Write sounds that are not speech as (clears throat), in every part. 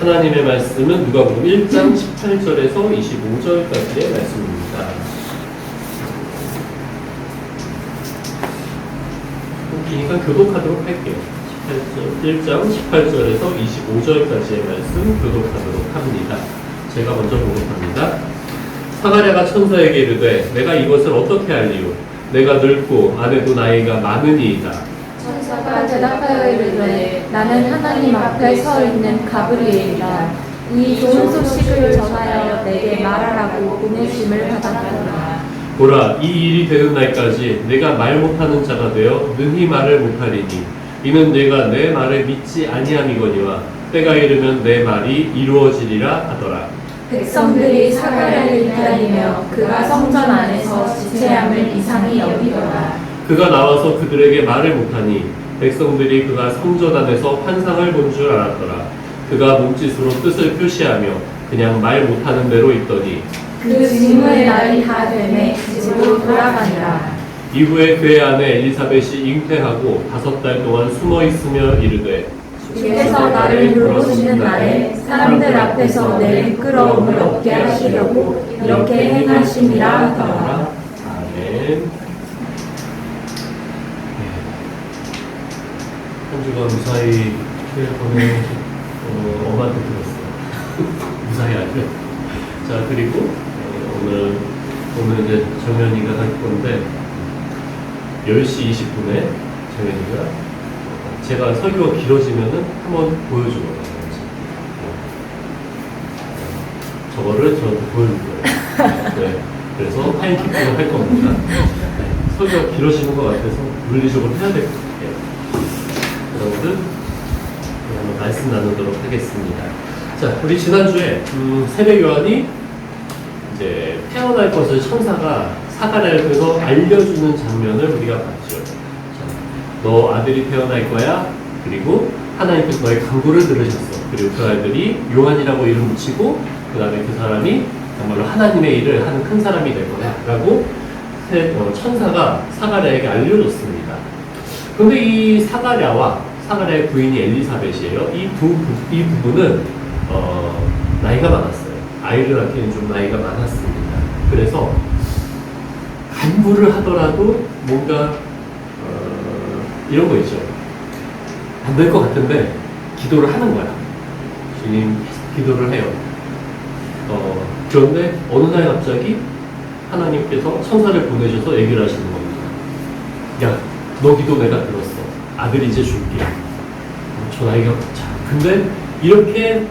하나님의 말씀은 누가복음 1장 18절에서 25절까지의 말씀입니다. 기니까 교독하도록 할게요. 18절, 1장 18절에서 25절까지의 말씀 교독하도록 합니다. 제가 먼저 교독합니다. 사가랴가 천사에게 이르되 내가 이것을 어떻게 알리요? 내가 늙고 아내도 나이가 많으니이다. 천사가 대답하여 이르되 나는 하나님 앞에 서 있는 가브리엘이라. 이 좋은 소식을 전하여 내게 말하라고 보내심을 받았노라. 보라 이 일이 되는 날까지 내가 말 못하는 자가 되어 능히 말을 못하리니 이는 내가 내 말을 믿지 아니함이거니와 때가 이르면 내 말이 이루어지리라 하더라. 백성들이 사가랴를 기다리며 그가 성전 안에서 지체함을 이상히 여기더라. 그가 나와서 그들에게 말을 못하니 백성들이 그가 성전 안에서 환상을 본 줄 알았더라. 그가 몸짓으로 뜻을 표시하며 그냥 말 못하는 대로 있더니 그 직무의 날이 다 되매 집으로 돌아가니라 이후에 그의 아내 엘리사벳이 잉태하고 다섯 달 동안 숨어 있으며 이르되 주께서 나를 돌보시는 날에 사람들 앞에서 내 부끄러움을 없게 하시려고 이렇게 행하심이라 하더라. 아멘. 한 주간 무사히 보내 어, 엄마한테 들었어요. (laughs) 무사히 아니요. 자 그리고 어, 오늘 오늘 이제 정연이가 할 건데 10시 20분에 정연이가 제가 설교가 길어지면은 한번 보여주거든요. 저거를 저한테 보여줄 거예요. 네. 그래서 타임키핑을 할 겁니다. 네. 설교가 길어지는 것 같아서 물리적으로 해야 될 것 같아요. 네, 한번 말씀 나누도록 하겠습니다. 자, 우리 지난주에 음, 세례 요한이 이제 태어날 것을 천사가 사가랴에서 알려주는 장면을 우리가 봤죠. 자, 너 아들이 태어날 거야. 그리고 하나님께서 너의 강구를 들으셨어. 그리고 그 아들이 요한이라고 이름 붙이고 그 다음에 그 사람이 정말로 하나님의 일을 하는 큰 사람이 될 거다라고 세- 어, 천사가 사가랴에게 알려줬습니다. 그런데 이 사가랴와 사가랴의 부인이 엘리사벳이에요. 이, 두, 부- 이 부부는 어, 나이가 많았어요. 아이를 낳기는 좀 나이가 많았습니다. 그래서 간구를 하더라도 뭔가 어, 이런 거 있죠. 안 될 것 같은데 기도를 하는 거야. 주님 기도를 해요. 어, 그런데 어느 날 갑자기 하나님께서 천사를 보내셔서 얘기를 하시는 겁니다. 야, 너 기도 내가 들었어. 아들 이제 줄게. 어, 저 나이가 자, 근데 이렇게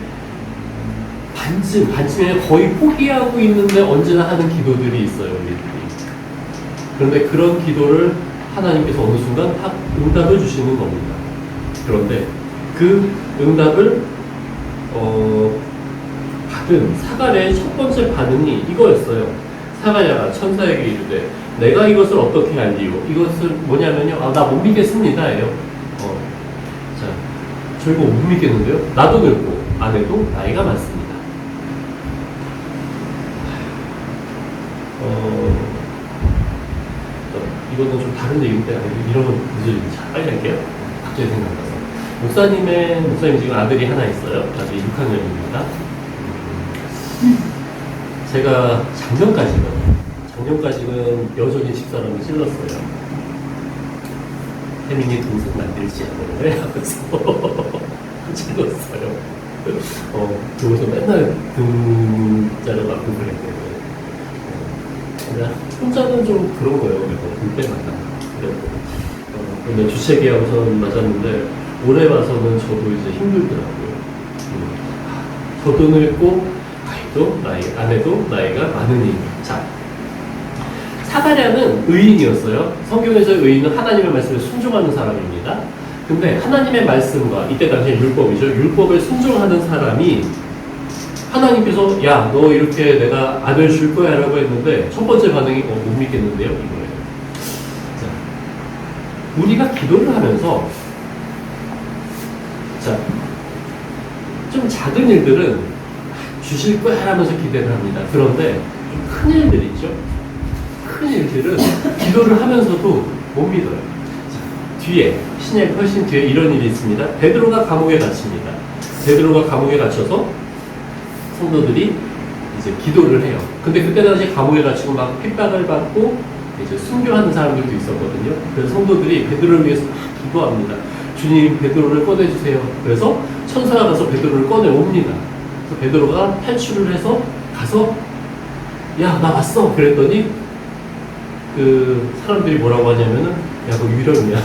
반쯤, 반쯤에 거의 포기하고 있는데 언제나 하는 기도들이 있어요, 우리들이. 그런데 그런 기도를 하나님께서 어느 순간 딱 응답을 주시는 겁니다. 그런데 그 응답을 어, 받은 사가랴의 첫 번째 반응이 이거였어요. 사가랴가 천사에게 이르되 내가 이것을 어떻게 알리요? 이것을 뭐냐면요. 아, 나 못 믿겠습니다 예요. 어, 자, 저 이거 못 믿겠는데요. 나도 늙고 아내도 나이가 많습니다. 어, 어, 이거는 좀 다른 얘기인데 아니, 이런 건 늦으니 자 빨리 할게요. 갑자기 생각나서 목사님의 목사님 지금 아들이 하나 있어요. 아들이 6학년입니다. 제가 작년까지는 작년까지는 여전히 집사람을 찔렀어요. 혜민이 동생 만들지 않을래? 하면서 (laughs) 찔렀어요. 어, 그곳서 맨날 등자를 맞고. 그냥 혼자는 좀 그런 거예요. 그래서 볼 때마다. 그래서 어, 근데 주체기하 우선 맞았는데 올해 와서는 저도 이제 힘들더라고요. 음, 저도 늙고 아이도 나이 아내도 나이가 많으니 자 사가랴는 의인이었어요. 성경에서 의인은 하나님의 말씀에 순종하는 사람입니다. 근데 하나님의 말씀과 이때 당시에 율법이죠. 율법에 순종하는 사람이 하나님께서 야 너 이렇게 내가 아들 줄 거야 라고 했는데 첫 번째 반응이 어, 못 믿겠는데요 이거예요. 자 우리가 기도를 하면서 자 좀 작은 일들은 주실 거야 하면서 기대를 합니다. 그런데 좀큰 일들 있죠. 큰 일들은 기도를 하면서도 못 믿어요. 자, 뒤에 신약 훨씬 뒤에 이런 일이 있습니다. 베드로가 감옥에 갇힙니다. 베드로가 감옥에 갇혀서 성도들이 이제 기도를 해요. 근데 그때 당시 감옥에 갇히고 막 핍박을 받고 이제 순교하는 사람들도 있었거든요. 그래서 성도들이 베드로를 위해서 막 기도합니다. 주님 베드로를 꺼내주세요. 그래서 천사가 가서 베드로를 꺼내옵니다. 그래서 베드로가 탈출을 해서 가서 야 나 왔어 그랬더니 그 사람들이 뭐라고 하냐면은 야 그거 유령이야.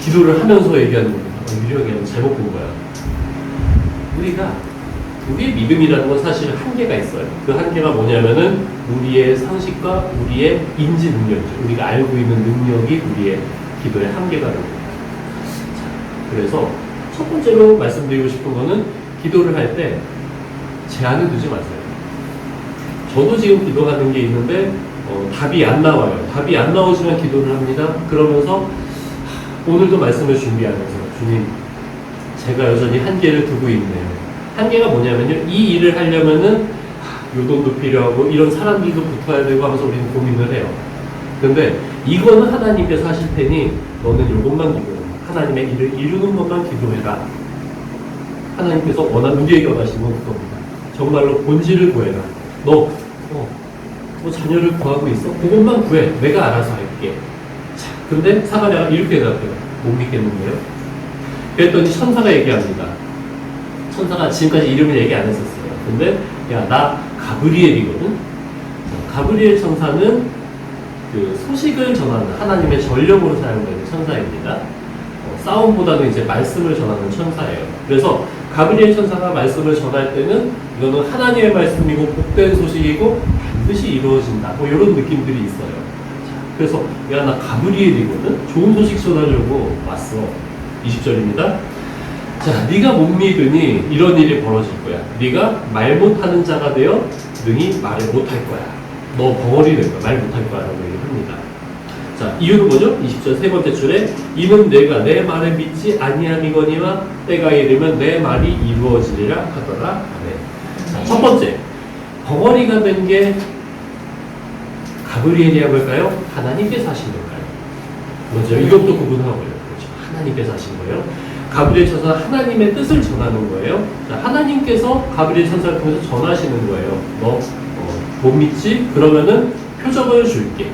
기도를 하면서 얘기하는 겁니다. 어, 유령이 아니라 잘못 본 거야. 우리가 우리의 믿음이라는 건 사실 한계가 있어요. 그 한계가 뭐냐면은 우리의 상식과 우리의 인지 능력이죠. 우리가 알고 있는 능력이 우리의 기도의 한계가 됩니다. 자, 그래서 첫 번째로 말씀드리고 싶은 거는 기도를 할 때 제한을 두지 마세요. 저도 지금 기도하는 게 있는데 어, 답이 안 나와요. 답이 안 나오지만 기도를 합니다. 그러면서 하, 오늘도 말씀을 준비하면서 주님 제가 여전히 한계를 두고 있네요. 한계가 뭐냐면요. 이 일을 하려면은 하, 요돈도 필요하고 이런 사람들도 붙어야 되고 하면서 우리는 고민을 해요. 근데 이거는 하나님께서 하실 테니 너는 요것만 기도해. 하나님의 일을 이루는 것만 기도해라. 하나님께서 원하는 우리에게 원하시는 건 그겁니다. 정말로 본질을 구해라. 너, 어, 뭐 자녀를 구하고 있어? 그것만 구해. 내가 알아서 할게. 자, 근데 사마리아가 이렇게 대답해요. 못 믿겠는데요? 그랬더니 천사가 얘기합니다. 천사가 지금까지 이름을 얘기 안 했었어요. 근데, 야, 나 가브리엘이거든? 자, 가브리엘 천사는 그 소식을 전하는 하나님의 전령으로 사용되는 천사입니다. 어, 싸움보다는 이제 말씀을 전하는 천사예요. 그래서 가브리엘 천사가 말씀을 전할 때는 이거는 하나님의 말씀이고 복된 소식이고 반드시 이루어진다. 뭐 이런 느낌들이 있어요. 자, 그래서 야 나 가브리엘이거든. 좋은 소식 전하려고 왔어. 20절입니다. 자, 네가 못 믿으니 이런 일이 벌어질 거야. 네가 말 못하는 자가 되어 능히 말을 못할 거야. 너 벙어리 될 거야. 말 못할 거야라고 얘기합니다. 자, 이유는 뭐죠? 20절 세 번째 줄에 이는 내가 내 말을 믿지 아니함이거니와 때가 이르면 내 말이 이루어지리라 하더라. 아멘. 자, 첫 번째 벙어리가 된 게 가브리엘이야 볼까요? 하나님께서 하신 걸까요? 먼저 이것도 구분하고요. 그렇죠. 하나님께서 하신 거예요. 가브리엘 천사 하나님의 뜻을 전하는 거예요. 자, 하나님께서 가브리엘 천사를 통해서 전하시는 거예요. 너못 믿지? 그러면은 표적을 줄게.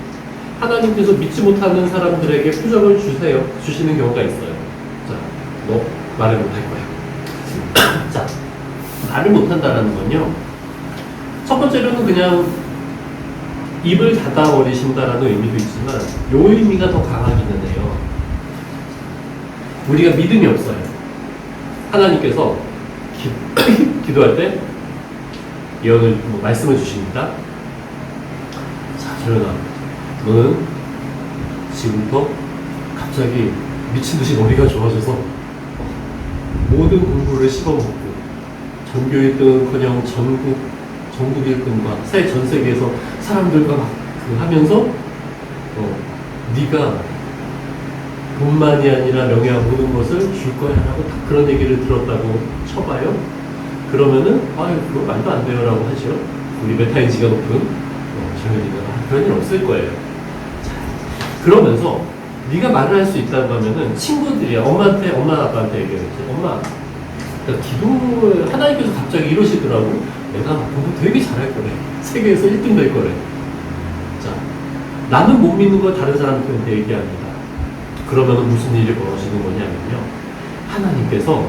하나님께서 믿지 못하는 사람들에게 표적을 주세요. 주시는 경우가 있어요. 자, 너 말을 못할 거야. 자, 말을 못한다라는 건요. 첫 번째로는 그냥 입을 닫아버리신다라는 의미도 있지만 요 의미가 더 강하기는 해요. 우리가 믿음이 없어요. 하나님께서 기, (clears throat) 기도할 때 예언을 뭐 말씀을 주십니다. 자, 저런아, 너는 지금부터 갑자기 미친 듯이 머리가 좋아져서 모든 공부를 씹어먹고 전교 1등은커녕 전국 전국 1등과 새전 세계에서 사람들과 막 그 하면서 어, 네가 돈만이 아니라 명예와 모든 것을 줄 거야 라고 딱 그런 얘기를 들었다고 쳐봐요. 그러면은 아유 그거 말도 안 돼요 라고 하죠. 우리 메타인지가 높은 어, 정현이가 그런 일 없을 거예요. 자, 그러면서 네가 말을 할 수 있다고 하면은 친구들이야 엄마한테 엄마 아빠한테 얘기하겠지. 엄마 그러니까 기도를 하나님께서 갑자기 이러시더라고. 내가 공부 되게 잘할 거래. 세계에서 1등 될 거래. 자, 나는 못 믿는 걸 다른 사람한테 얘기합니다. 그러면 무슨 일이 벌어지는 거냐면요. 하나님께서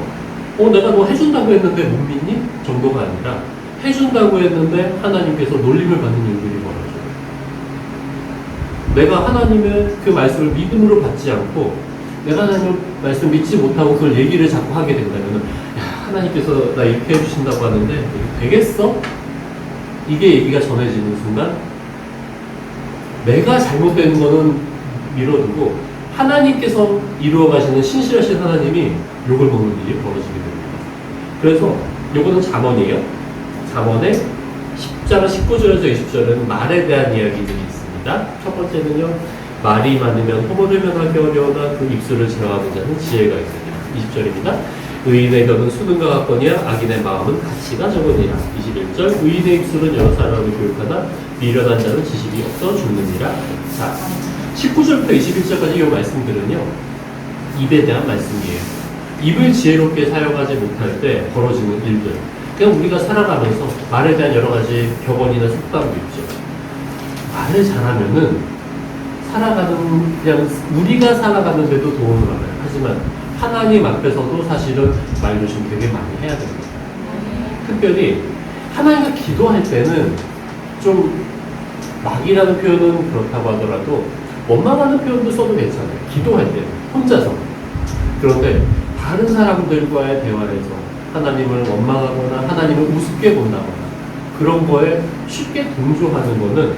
어, 내가 뭐 해준다고 했는데 못 믿니? 정도가 아니라 해준다고 했는데 하나님께서 놀림을 받는 일들이 벌어져요. 내가 하나님의 그 말씀을 믿음으로 받지 않고 내가 하나님 말씀 믿지 못하고 그걸 얘기를 자꾸 하게 된다면 야, 하나님께서 나 이렇게 해주신다고 하는데 되겠어? 이게 얘기가 전해지는 순간 내가 잘못되는 거는 밀어두고 하나님께서 이루어 가시는 신실하신 하나님이 욕을 먹는 일이 벌어지게 됩니다. 그래서 요거는 잠언이에요. 잠언의 10장 19절에서 20절은 말에 대한 이야기들이 있습니다. 첫 번째는요. 말이 많으면 호모를 면하기 어려우나 그 입술을 제어하는 자는 지혜가 있습니다. 20절입니다. 의인의 혀는 수능과 같거니와 악인의 마음은 가치가 적으니라. 21절 의인의 입술은 여러 사람을 교육하나 미련한 자는 지식이 없어 죽느니라. 자, 19절부터 21절까지 이 말씀들은요. 입에 대한 말씀이에요. 입을 지혜롭게 사용하지 못할 때 벌어지는 일들. 그냥 우리가 살아가면서 말에 대한 여러 가지 격언이나 속담도 있죠. 말을 잘하면은 살아가는 그냥 우리가 살아가는데도 도움을 받아요. 하지만 하나님 앞에서도 사실은 말 조심 되게 많이 해야 됩니다. 특별히 하나님과 기도할 때는 좀 막이라는 표현은 그렇다고 하더라도 원망하는 표현도 써도 괜찮아요. 기도할 때는 혼자서. 그런데 다른 사람들과의 대화에서 하나님을 원망하거나 하나님을 우습게 본다거나 그런 거에 쉽게 동조하는 거는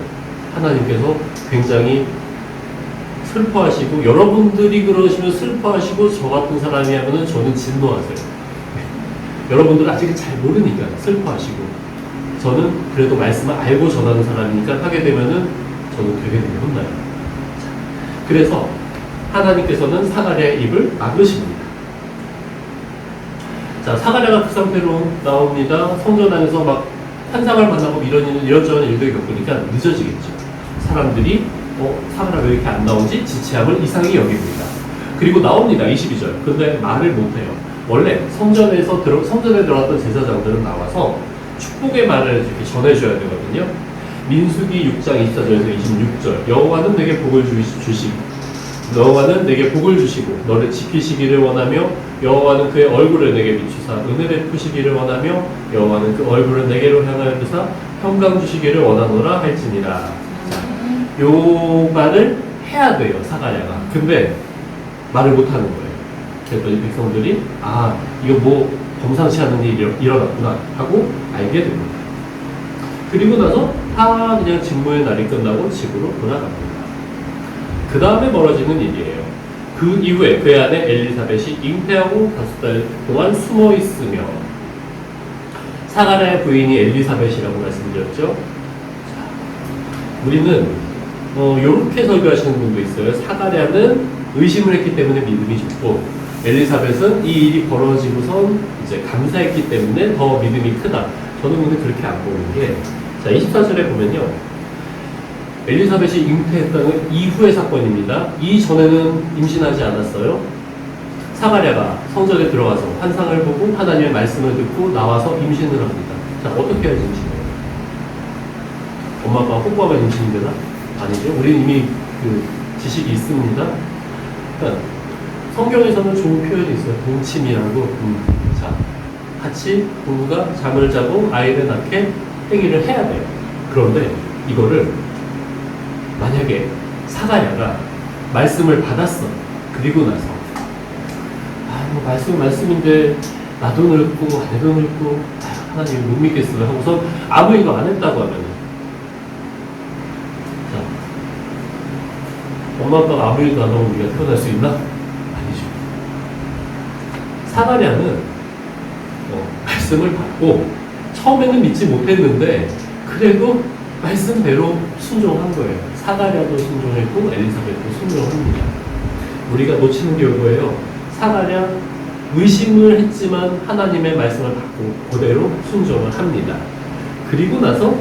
하나님께서 굉장히 슬퍼하시고 여러분들이 그러시면 슬퍼하시고 저 같은 사람이 하면은 저는 진노하세요. (laughs) 여러분들 아직 잘 모르니까 슬퍼하시고 저는 그래도 말씀을 알고 전하는 사람이니까 하게 되면은 저는 되게 되게 혼나요. 자, 그래서 하나님께서는 사가랴의 입을 막으십니다. 자, 사가랴가 그 상태로 나옵니다. 성전 안에서 막 환상을 만나고 이런 일, 이런저런 일들을 겪으니까 늦어지겠죠. 사람들이 어, 사가랴 왜 이렇게 안 나오지? 지체함을 이상히 여깁니다. 그리고 나옵니다. 22절. 근데 말을 못해요. 원래 성전에서 들어, 성전에 들어갔던 제사장들은 나와서 축복의 말을 이렇게 전해줘야 되거든요. 민수기 6장 24절에서 26절. 여호와는 내게 복을 주시- 주시고 여호와는 내게 복을 주시고 너를 지키시기를 원하며 여호와는 그의 얼굴을 내게 비추사 은혜 베푸시기를 원하며 여호와는 그 얼굴을 내게로 향하여 드사 평강 주시기를 원하노라 할지니라. 자, 요 말을 해야 돼요 사가랴가. 근데 말을 못 하는 거예요. 그랬더니 백성들이 아 이거 뭐 범상치 않은 일이 일어- 일어났구나 하고 알게 됩니다. 그리고 나서 다 그냥 직무의 날이 끝나고 집으로 돌아갑니다. 그 다음에 벌어지는 일이에요. 그 이후에 그의 아내 엘리사벳이 잉태하고 다섯 달 동안 숨어 있으며 사가랴의 부인이 엘리사벳이라고 말씀드렸죠. 자, 우리는 어, 이렇게 설교하시는 분도 있어요. 사가랴는 의심을 했기 때문에 믿음이 좋고 엘리사벳은 이 일이 벌어지고선 이제 감사했기 때문에 더 믿음이 크다. 저는 근데 그렇게 안 보는 게, 자, 24절에 보면요. 엘리사벳이 잉태했다는 이후의 사건입니다. 이전에는 임신하지 않았어요. 사가랴가 성전에 들어가서 환상을 보고 하나님의 말씀을 듣고 나와서 임신을 합니다. 자, 어떻게 해야지 임신해요? 엄마 아빠가 뽀뽀하면 임신이 되나? 아니죠. 우리는 이미 그 지식이 있습니다. 그러니까 성경에서는 좋은 표현이 있어요. 동침이라고. 음. 자, 같이 부부가 잠을 자고 아이를 낳게 행위를 해야 돼요. 그런데 이거를 만약에 사가랴가 말씀을 받았어. 그리고 나서 아, 뭐 말씀 말씀인데 나도 늙고 아내도 늙고 아, 하나님 못 믿겠어요 하고서 아무 일도 안 했다고 하면은 자, 엄마 아빠가 아무 일도 안 하고 우리가 태어날 수 있나? 아니죠. 사가랴는 어, 말씀을 받고 처음에는 믿지 못했는데 그래도 말씀대로 순종한 거예요. 사가랴도 순종했고 엘리사벳도 순종합니다. 우리가 놓치는 게 이거예요. 사가랴 의심을 했지만 하나님의 말씀을 받고 그대로 순종을 합니다. 그리고 나서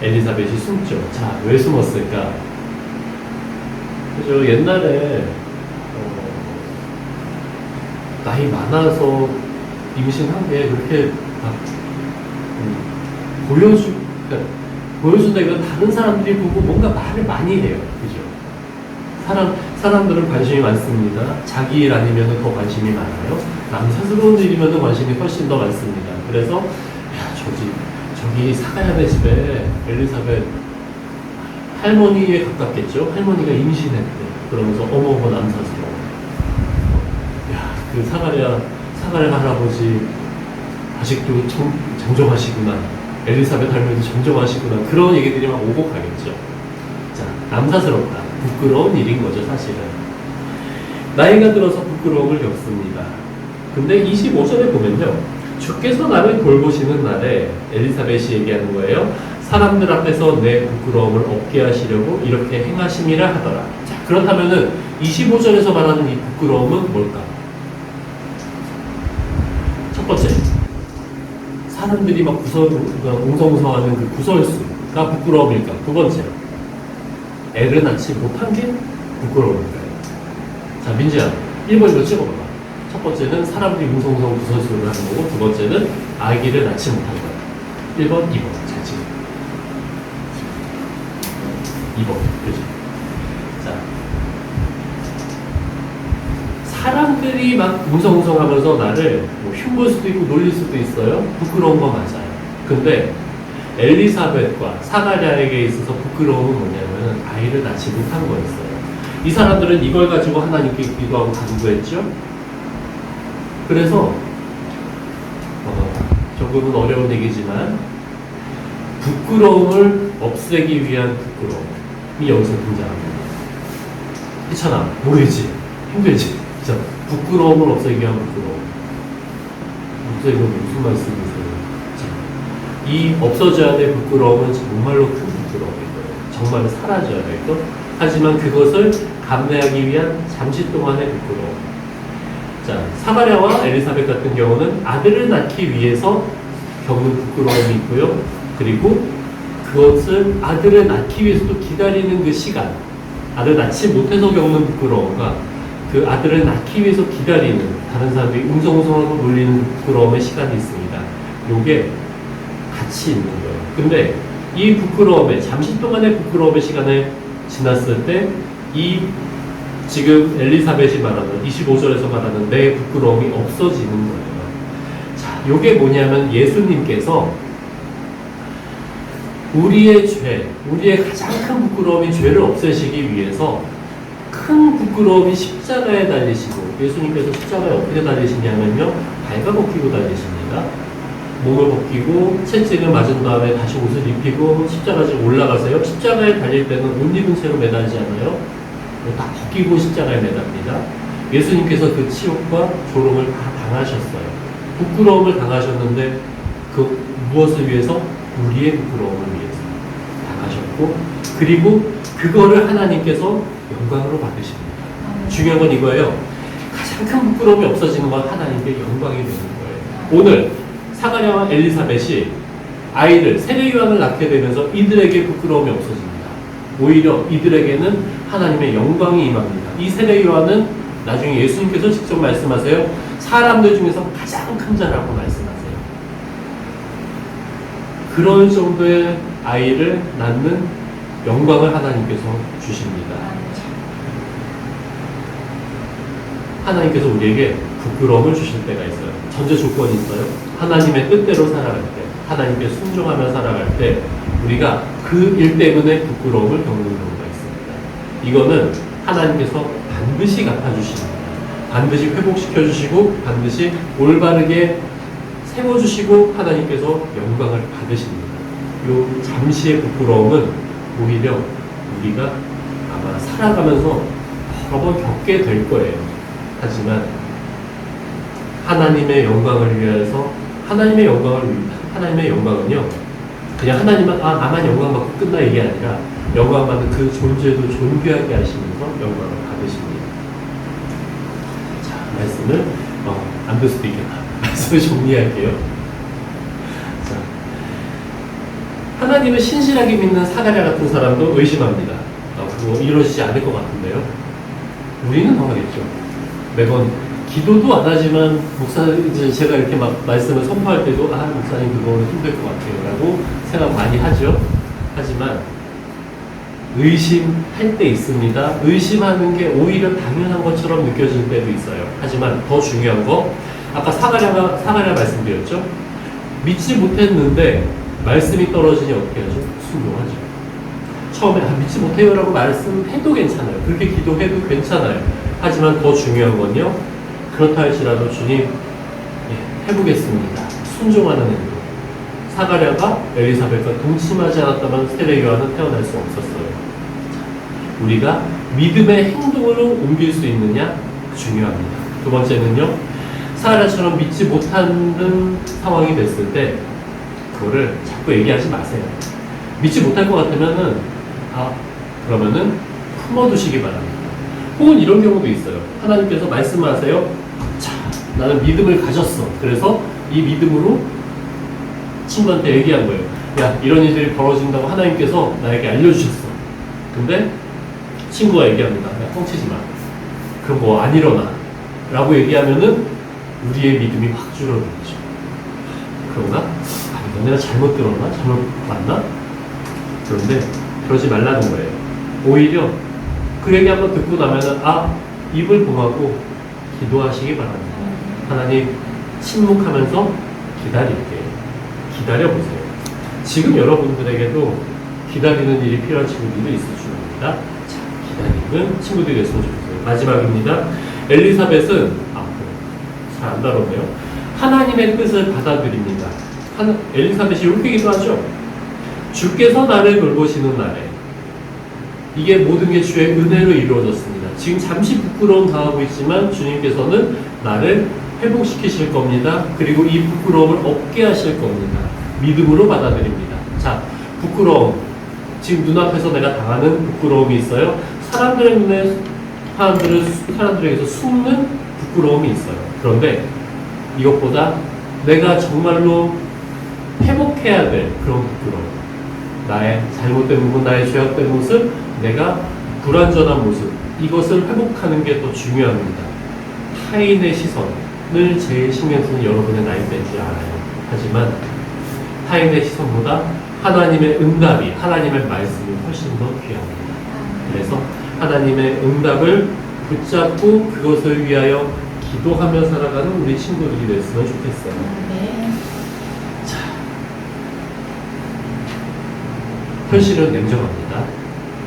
엘리사벳이 숨죠. 자, 왜 숨었을까? 그죠? 옛날에 어, 나이 많아서 임신한 게 그렇게 막 음, 보여주, 그러니까 보여준다기보다 다른 사람들이 보고 뭔가 말을 많이 해요. 그죠? 사람, 사람들은 관심이 많습니다. 자기 일 아니면 더 관심이 많아요. 남사스러운 일이면 관심이 훨씬 더 많습니다. 그래서, 야, 저기, 저기 사가야의 집에 엘리사벳 할머니에 가깝겠죠? 할머니가 임신했대. 그러면서 어머, 어머, 남사스러워. 야, 그 사가랴, 사가랴 할아버지 아직도 정, 정정하시구나. 엘리사벳 할머니도 정정하시구나. 그런 얘기들이 막 오고 가겠죠. 자, 남사스럽다. 부끄러운 일인 거죠, 사실은. 나이가 들어서 부끄러움을 겪습니다. 근데 25절에 보면요. 주께서 나를 돌보시는 날에 엘리사벳이 얘기하는 거예요. 사람들 앞에서 내 부끄러움을 없게 하시려고 이렇게 행하심이라 하더라. 자, 그렇다면은 25절에서 말하는 이 부끄러움은 뭘까? 첫 번째, 사람들이 막 구설, 웅성웅성하는 그 구설수가 부끄러움일까? 두 번째, 애를 낳지 못한 게 부끄러움일까요? 자, 민지야, 1번 이거 찍어봐봐. 첫 번째는 사람들이 웅성웅성 구설수를 하는 거고 두 번째는 아기를 낳지 못한 거예요. 1번, 2번 잘 지금 2번 그죠? 자 사람들이 막 웅성웅성 하면서 나를 뭐 흉볼 수도 있고 놀릴 수도 있어요. 부끄러운 거 맞아요. 근데 엘리사벳과 사가랴에게 있어서 부끄러움은 뭐냐면 아이를 낳지 못한 거였어요. 이 사람들은 이걸 가지고 하나님께 기도하고 간구했죠. 그래서 어, 조금은 어려운 얘기지만 부끄러움을 없애기 위한 부끄러움이 여기서 등장합니다. 그렇잖아. 모르지. 힘들지. 자, 부끄러움을 없애기 위한 부끄러움. 목사님 이건 무슨 말씀이세요? 자, 이 없어져야 될 부끄러움은 정말로 큰 부끄러움일 거예요. 정말로 사라져야 될 것. 하지만 그것을 감내하기 위한 잠시 동안의 부끄러움. 자, 사마리아와 엘리사벳 같은 경우는 아들을 낳기 위해서 겪는 부끄러움이 있고요. 그리고 그것을 아들을 낳기 위해서도 기다리는 그 시간, 아들 낳지 못해서 겪는 부끄러움과 그 아들을 낳기 위해서 기다리는 다른 사람들이 웅성웅성하고 놀리는 부끄러움의 시간이 있습니다. 요게 같이 있는 거예요. 근데 이 부끄러움의 잠시 동안의 부끄러움의 시간을 지났을 때 이 지금 엘리사벳이 말하는 25절에서 말하는 내 부끄러움이 없어지는 거예요. 자, 요게 뭐냐면 예수님께서 우리의 죄, 우리의 가장 큰 부끄러움인 죄를 없애시기 위해서 큰 부끄러움이 십자가에 달리시고 예수님께서 십자가에 어떻게 달리시냐면요 발가 벗기고 달리십니다. 몸을 벗기고 채찍을 맞은 다음에 다시 옷을 입히고 십자가에 올라가세요. 십자가에 달릴 때는 옷 입은 채로 매달지 않아요. 다 벗기고 십자가에 매답니다. 예수님께서 그 치욕과 조롱을 다 당하셨어요. 부끄러움을 당하셨는데 그 무엇을 위해서? 우리의 부끄러움을 위해서 당하셨고 그리고 그거를 하나님께서 영광으로 받으십니다. 중요한 건 이거예요. 가장 큰 부끄러움이 없어지는 건 하나님께 영광이 되는 거예요. 오늘 사가랴와 엘리사벳이 아이를 세례요한을 낳게 되면서 이들에게 부끄러움이 없어집니다. 오히려 이들에게는 하나님의 영광이 임합니다. 이 세례요한은 나중에 예수님께서 직접 말씀하세요. 사람들 중에서 가장 큰 자라고 말씀하세요. 그런 정도의 아이를 낳는 영광을 하나님께서 주십니다. 하나님께서 우리에게 부끄러움을 주실 때가 있어요. 전제 조건이 있어요. 하나님의 뜻대로 살아갈 때, 하나님께 순종하며 살아갈 때, 우리가 그 일 때문에 부끄러움을 겪는 경우가 있습니다. 이거는 하나님께서 반드시 갚아주십니다. 반드시 회복시켜 주시고, 반드시 올바르게 세워주시고, 하나님께서 영광을 받으십니다. 요 잠시의 부끄러움은 오히려 우리가 아마 살아가면서 여러 번 겪게 될 거예요. 하지만 하나님의 영광을 위해서 하나님의 영광을 위 하나님의 영광은요 그냥 하나님만 아 나만 영광 받고 끝나 이게 아니라 영광 받는 그 존재도 존귀하게 하시면서 영광을 받으십니다. 자 말씀을 어, 안될 수도 있겠다. 말씀을 정리할게요. 자 하나님을 신실하게 믿는 사가랴 같은 사람도 의심합니다. 어, 그거 이루어지지 않을 것 같은데요. 우리는 더 하겠죠. 매번 기도도 안 하지만 목사 이제 제가 이렇게 막 말씀을 선포할 때도 아 목사님 그거는 힘들 것 같아요라고 생각 많이 하죠. 하지만 의심할 때 있습니다. 의심하는 게 오히려 당연한 것처럼 느껴질 때도 있어요. 하지만 더 중요한 거 아까 사가랴가 사가랴 말씀드렸죠. 믿지 못했는데 말씀이 떨어지니 어떻게 하죠? 순종하죠. 처음에 아, 믿지 못해요라고 말씀해도 괜찮아요. 그렇게 기도해도 괜찮아요. 하지만 더 중요한 건요. 그렇다 할지라도 주님 예, 해보겠습니다. 순종하는 행동. 사가랴가 엘리사벳과 동침하지 않았다면 세례 요한은 태어날 수 없었어요. 자, 우리가 믿음의 행동으로 옮길 수 있느냐 중요합니다. 두 번째는요. 사가랴처럼 믿지 못하는 상황이 됐을 때 그거를 자꾸 얘기하지 마세요. 믿지 못할 것 같으면은 아 그러면은 품어두시기 바랍니다. 혹은 이런 경우도 있어요. 하나님께서 말씀하세요. 자, 나는 믿음을 가졌어. 그래서 이 믿음으로 친구한테 얘기한 거예요. 야, 이런 일들이 벌어진다고 하나님께서 나에게 알려주셨어. 근데 친구가 얘기합니다. 야, 뻥치지 마. 그럼 뭐 안 일어나. 라고 얘기하면은 우리의 믿음이 확 줄어들죠. 그런가? 아, 이거 내가 잘못 들었나? 잘못 봤나? 그런데 그러지 말라는 거예요. 오히려 그 얘기 한번 듣고 나면은 아 입을 봉하고 기도하시기 바랍니다. 하나님 침묵하면서 기다릴게요. 기다려보세요. 지금 여러분들에게도 기다리는 일이 필요한 친구들도 있을 줄 압니다. 자, 기다리는 친구들이 됐으면 좋겠어요. 마지막입니다. 엘리사벳은 아, 잘 안 다뤘네요. 하나님의 뜻을 받아들입니다. 하나, 엘리사벳이 이렇게 기도하죠. 주께서 나를 돌보시는 날에 이게 모든 게 주의 은혜로 이루어졌습니다. 지금 잠시 부끄러움 당하고 있지만 주님께서는 나를 회복시키실 겁니다. 그리고 이 부끄러움을 없게 하실 겁니다. 믿음으로 받아들입니다. 자, 부끄러움. 지금 눈앞에서 내가 당하는 부끄러움이 있어요. 사람들의 눈에 사람들을 사람들에게서 숨는 부끄러움이 있어요. 그런데 이것보다 내가 정말로 회복해야 될 그런 부끄러움. 나의 잘못된 부분, 나의 죄악된 모습, 내가 불완전한 모습, 이것을 회복하는 게 더 중요합니다. 타인의 시선을 제일 신경 쓰는 여러분의 나이대인 줄 알아요. 하지만 타인의 시선보다 하나님의 응답이, 하나님의 말씀이 훨씬 더 귀합니다. 그래서 하나님의 응답을 붙잡고 그것을 위하여 기도하며 살아가는 우리 친구들이 됐으면 좋겠어요. 네. 자, 현실은 냉정합니다.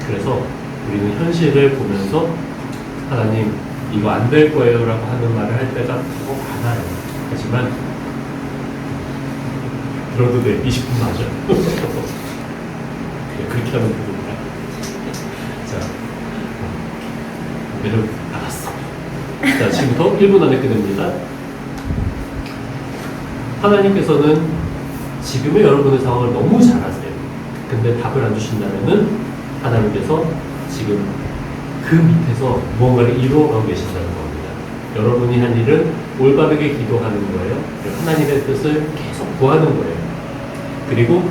그래서 우리는 현실을 보면서 하나님 이거 안 될 거예요라고 하는 말을 할 때가 더 많아요. 하지만 들어도 돼. 20분 맞아. (laughs) 그렇게 하면 됩니다. 자, 매력 알았어. 자, 지금부터 1분 안에 끝냅니다. 하나님께서는 지금의 여러분의 상황을 너무 잘 아세요. 근데 답을 안 주신다면은 하나님께서 지금 그 밑에서 무언가를 이루어가고 계신다는 겁니다. 여러분이 한 일은 올바르게 기도하는 거예요. 하나님의 뜻을 계속 구하는 거예요. 그리고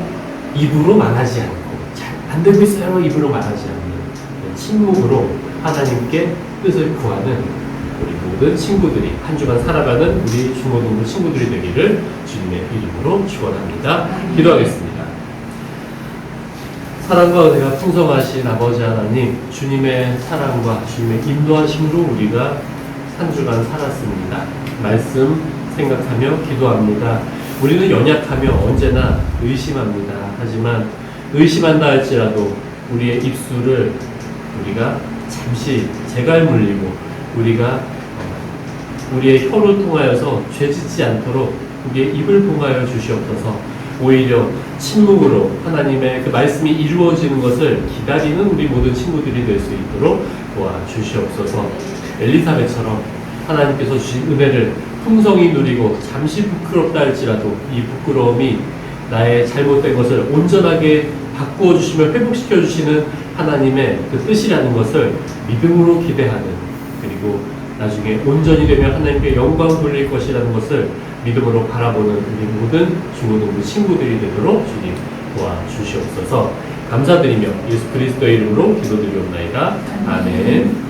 입으로 말하지 않고 잘 안 되고 있어요. 입으로 말하지 않는 침묵으로 하나님께 뜻을 구하는 우리 모든 친구들이 한 주간 살아가는 우리 중고등부 친구들이 되기를 주님의 이름으로 축원합니다. 기도하겠습니다. 사랑과 은혜가 풍성하신 아버지 하나님, 주님의 사랑과 주님의 인도하심으로 우리가 한 주간 살았습니다. 말씀 생각하며 기도합니다. 우리는 연약하며 언제나 의심합니다. 하지만 의심한다 할지라도 우리의 입술을 우리가 잠시 재갈 물리고 우리가 어, 우리의 혀를 통하여서 죄 짓지 않도록 우리의 입을 통하여 주시옵소서. 오히려 침묵으로 하나님의 그 말씀이 이루어지는 것을 기다리는 우리 모든 친구들이 될 수 있도록 도와주시옵소서. 엘리사벳처럼 하나님께서 주신 은혜를 풍성히 누리고 잠시 부끄럽다 할지라도 이 부끄러움이 나의 잘못된 것을 온전하게 바꾸어 주시며 회복시켜 주시는 하나님의 그 뜻이라는 것을 믿음으로 기대하는 그리고 나중에 온전히 되면 하나님께 영광 돌릴 것이라는 것을 믿음으로 바라보는 우리 모든 중고등부 친구들이 되도록 주님 도와주시옵소서 감사드리며 예수 그리스도의 이름으로 기도드리옵나이다. 아멘.